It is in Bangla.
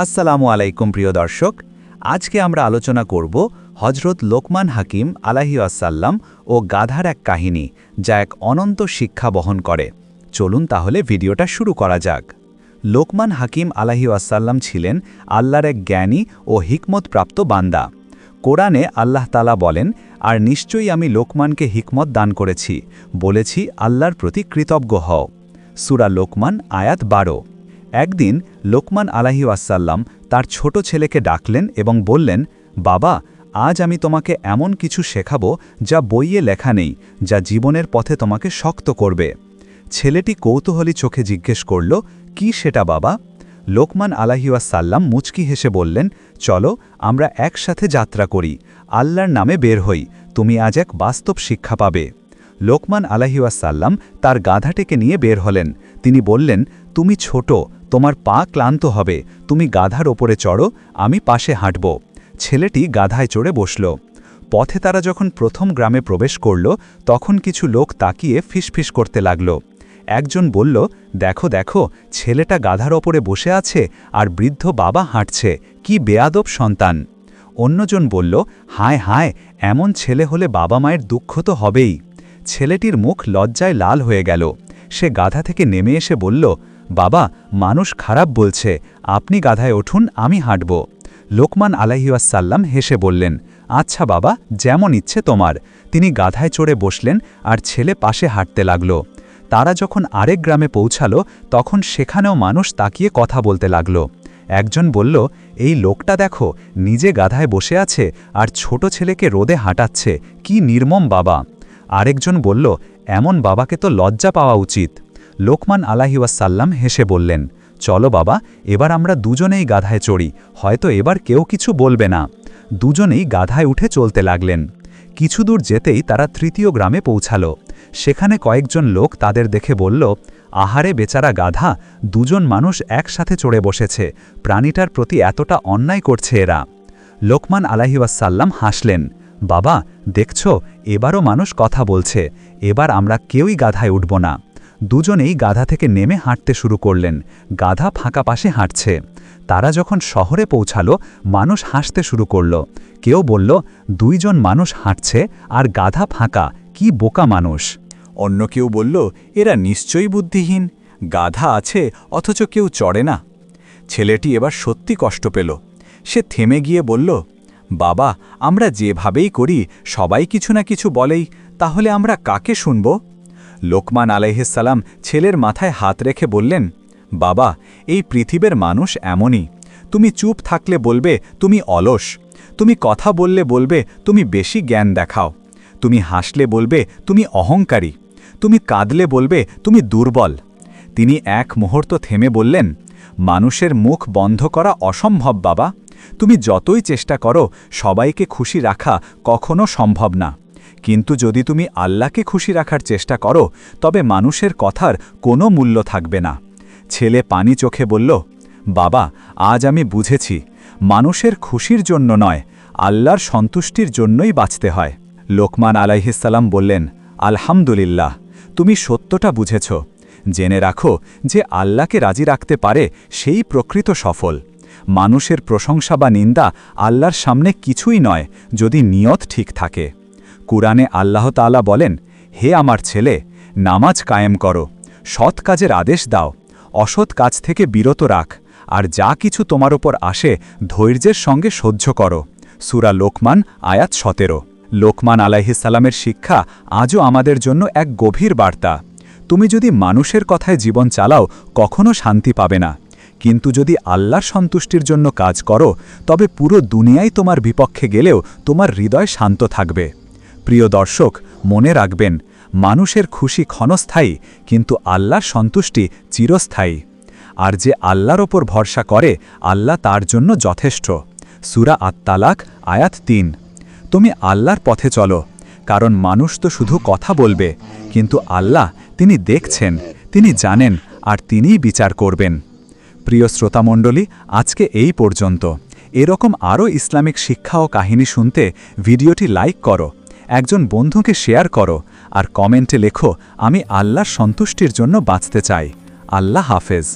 আসসালামু আলাইকুম প্রিয় দর্শক, আজকে আমরা আলোচনা করব হজরত লোকমান হাকিম আলাহি আসাল্লাম ও গাধার এক কাহিনী যা এক অনন্ত শিক্ষা বহন করে। চলুন তাহলে ভিডিওটা শুরু করা যাক। লোকমান হাকিম আলাহি আসাল্লাম ছিলেন আল্লাহর এক জ্ঞানী ও হিকমতপ্রাপ্ত বান্দা। কোরআনে আল্লাহ তালা বলেন, আর নিশ্চয়ই আমি লোকমানকে হিকমত দান করেছি, বলেছি আল্লাহর প্রতি কৃতজ্ঞ হও। সুরা লোকমান আয়াত বারো। একদিন লোকমান আলাহি আসাল্লাম তার ছোট ছেলেকে ডাকলেন এবং বললেন, বাবা, আজ আমি তোমাকে এমন কিছু শেখাবো যা বইয়ে লেখা নেই, যা জীবনের পথে তোমাকে শক্ত করবে। ছেলেটি কৌতূহলী চোখে জিজ্ঞেস করল, কি সেটা বাবা? লোকমান আলাহিউসাল্লাম মুচকি হেসে বললেন, চলো, আমরা একসাথে যাত্রা করি, আল্লাহর নামে বের হই, তুমি আজ এক বাস্তব শিক্ষা পাবে। লোকমান আলাহিউসাল্লাম তার গাধাটিকে নিয়ে বের হলেন, তিনি বললেন, তুমি ছোট তোমার পা ক্লান্ত হবে, তুমি গাধার ওপরে চড়ো, আমি পাশে হাঁটব। ছেলেটি গাধায় চড়ে বসল। পথে তারা যখন প্রথম গ্রামে প্রবেশ করল, তখন কিছু লোক তাকিয়ে ফিসফিস করতে লাগল। একজন বলল, দেখো দেখো, ছেলেটা গাধার ওপরে বসে আছে আর বৃদ্ধ বাবা হাঁটছে, কি বেয়াদব সন্তান। অন্যজন বলল, হায় হায়, এমন ছেলে হলে বাবা মায়ের দুঃখ তো হবেই। ছেলেটির মুখ লজ্জায় লাল হয়ে গেল। সে গাধা থেকে নেমে এসে বলল বাবা, মানুষ খারাপ বলছে। আপনি গাধায় উঠুন আমি হাঁটব। লোকমান আলাহিউসাল্লাম হেসে বললেন আচ্ছা বাবা, যেমন ইচ্ছে তোমার। তিনি গাধায় চড়ে বসলেন আর ছেলে পাশে হাঁটতে লাগল। তারা যখন আরেক গ্রামে পৌঁছালো, তখন সেখানেও মানুষ তাকিয়ে কথা বলতে লাগল। একজন বলল, এই লোকটা দেখো, নিজে গাধায় বসে আছে আর ছোট ছেলেকে রোদে হাঁটাচ্ছে। কি নির্মম বাবা। আরেকজন বলল, এমন বাবাকে তো লজ্জা পাওয়া উচিত। লোকমান আলাহিউসাল্লাম হেসে বললেন, চলো বাবা, এবার আমরা দুজনেই গাধায় চড়ি, হয়তো এবার কেউ কিছু বলবে না। দুজনেই গাধায় উঠে চলতে লাগলেন। কিছু দূর যেতেই তারা তৃতীয় গ্রামে পৌঁছালো। সেখানে কয়েকজন লোক তাদের দেখে বলল, আহারে বেচারা গাধা, দুজন মানুষ একসাথে চড়ে বসেছে, প্রাণীটার প্রতি এতটা অন্যায় করছে এরা। লোকমান আলাহিউসাল্লাম হাসলেন, বাবা, দেখছ, এবারও মানুষ কথা বলছে, এবার আমরা কেউই গাধায় উঠব না। দুজনেই গাধা থেকে নেমে হাঁটতে শুরু করলেন। গাধা ফাঁকা পাশে হাঁটছে। তারা যখন শহরে পৌঁছালো, মানুষ হাসতে শুরু করল। কেউ বলল, দুইজন মানুষ হাঁটছে আর গাধা ফাঁকা। কি বোকা মানুষ? অন্য কেউ বলল, এরা নিশ্চয়ই বুদ্ধিহীন। গাধা আছে, অথচ কেউ চড়ে না। ছেলেটি এবার সত্যি কষ্ট পেল। সে থেমে গিয়ে বলল, বাবা, আমরা যেভাবেই করি, সবাই কিছু না কিছু বলেই, তাহলে আমরা কাকে শুনব? লোকমান আলাইহিসাল্লাম ছেলের মাথায় হাত রেখে বললেন, বাবা, এই পৃথিবীর মানুষ এমনই। তুমি চুপ থাকলে বলবে, তুমি অলস। তুমি কথা বললে বলবে, তুমি বেশি জ্ঞান দেখাও। তুমি হাসলে বলবে, তুমি অহংকারী। তুমি কাঁদলে বলবে, তুমি দুর্বল। তিনি এক মুহূর্ত থেমে বললেন, মানুষের মুখ বন্ধ করা অসম্ভব, বাবা। তুমি যতই চেষ্টা করো, সবাইকে খুশি রাখা কখনো সম্ভব না। কিন্তু যদি তুমি আল্লাহকে খুশি রাখার চেষ্টা করো, তবে মানুষের কথার কোনো মূল্য থাকবে না। ছেলে পানি চোখে বলল, বাবা, আজ আমি বুঝেছি, মানুষের খুশির জন্য নয়, আল্লাহর সন্তুষ্টির জন্যই বাঁচতে হয়। লোকমান আলাইহিসাল্লাম বললেন, আলহামদুলিল্লাহ, তুমি সত্যটা বুঝেছ। জেনে রাখো যে আল্লাহকে রাজি রাখতে পারে সেই প্রকৃত সফল। মানুষের প্রশংসা বা নিন্দা আল্লাহর সামনে কিছুই নয়, যদি নিয়ত ঠিক থাকে। কুরআনে আল্লাহ তাআলা বলেন, হে আমার ছেলে, নামাজ কায়েম করো, সৎ কাজের আদেশ দাও, অসৎ কাজ থেকে বিরত রাখ, আর যা কিছু তোমার ওপর আসে ধৈর্যের সঙ্গে সহ্য করো। সুরা লোকমান, আয়াত সতেরো। লোকমান আলাইহিসাল্লামের শিক্ষা আজও আমাদের জন্য এক গভীর বার্তা। তুমি যদি মানুষের কথায় জীবন চালাও, কখনো শান্তি পাবে না। কিন্তু যদি আল্লাহর সন্তুষ্টির জন্য কাজ করো, তবে পুরো দুনিয়াই তোমার বিপক্ষে গেলেও তোমার হৃদয় শান্ত থাকবে। প্রিয় দর্শক, মনে রাখবেন, মানুষের খুশি ক্ষণস্থায়ী, কিন্তু আল্লাহর সন্তুষ্টি চিরস্থায়ী। আর যে আল্লাহর ওপর ভরসা করে, আল্লাহ তার জন্য যথেষ্ট। সুরা আত্মালাক আয়াত তিন। তুমি আল্লাহর পথে চলো, কারণ মানুষ তো শুধু কথা বলবে, কিন্তু আল্লাহ তিনি দেখছেন, তিনি জানেন, আর তিনিই বিচার করবেন। প্রিয় শ্রোতামণ্ডলী, আজকে এই পর্যন্ত। এরকম আরও ইসলামিক শিক্ষা ও কাহিনী শুনতে ভিডিওটি লাইক করো একজন বন্ধুকে শেয়ার করো আর কমেন্টে লেখো, আমি আল্লাহর সন্তুষ্টির জন্য বাঁচতে চাই। আল্লাহ হাফেজ।